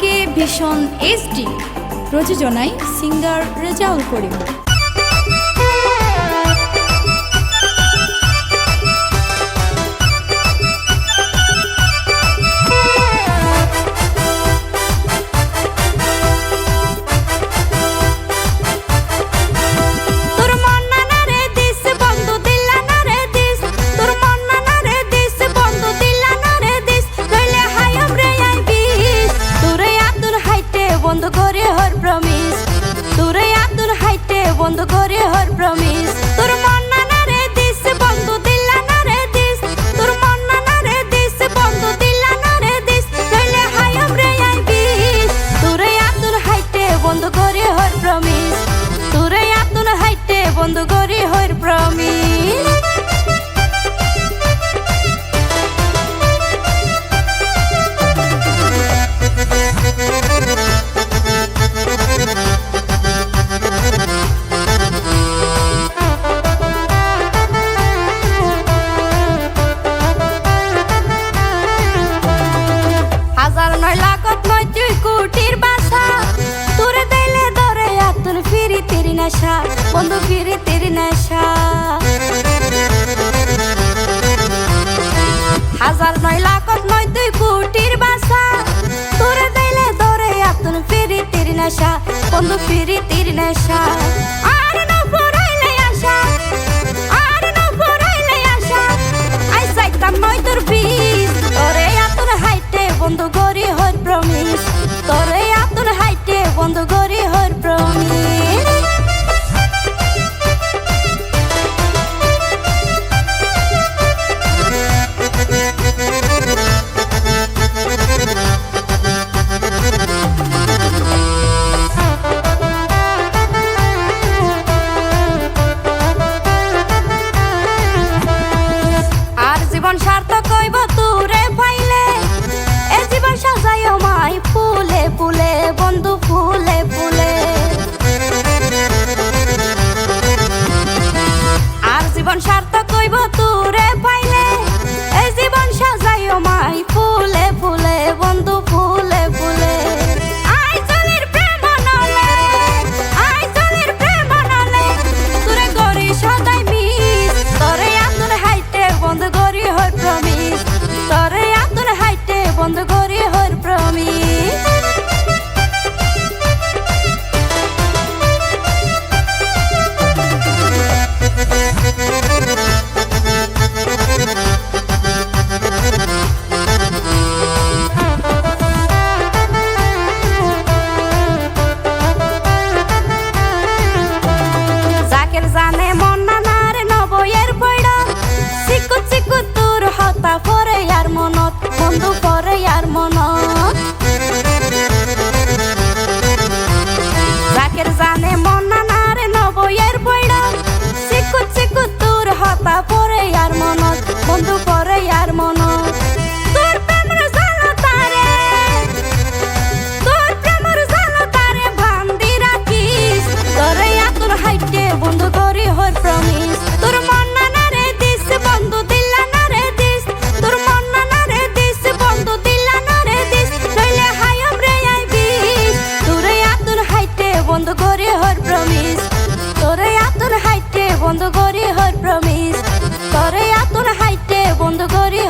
কে ভীষণ এসডি প্রযোজনায় সিঙ্গার রেজাউল করিম। তুই কুটির বাসা তোরে দেলে দরে আতুল ফিরি তেরি নেশা, বন্ধু ফিরি তেরি নেশা। হাজার নয় লাখত নয় তুই কুটির বাসা তোরে দেলে দরে আতুল ফিরি তেরি নেশা, বন্ধু ফিরি তেরি নেশা। আর তো কইব তুরে বন্ধ করে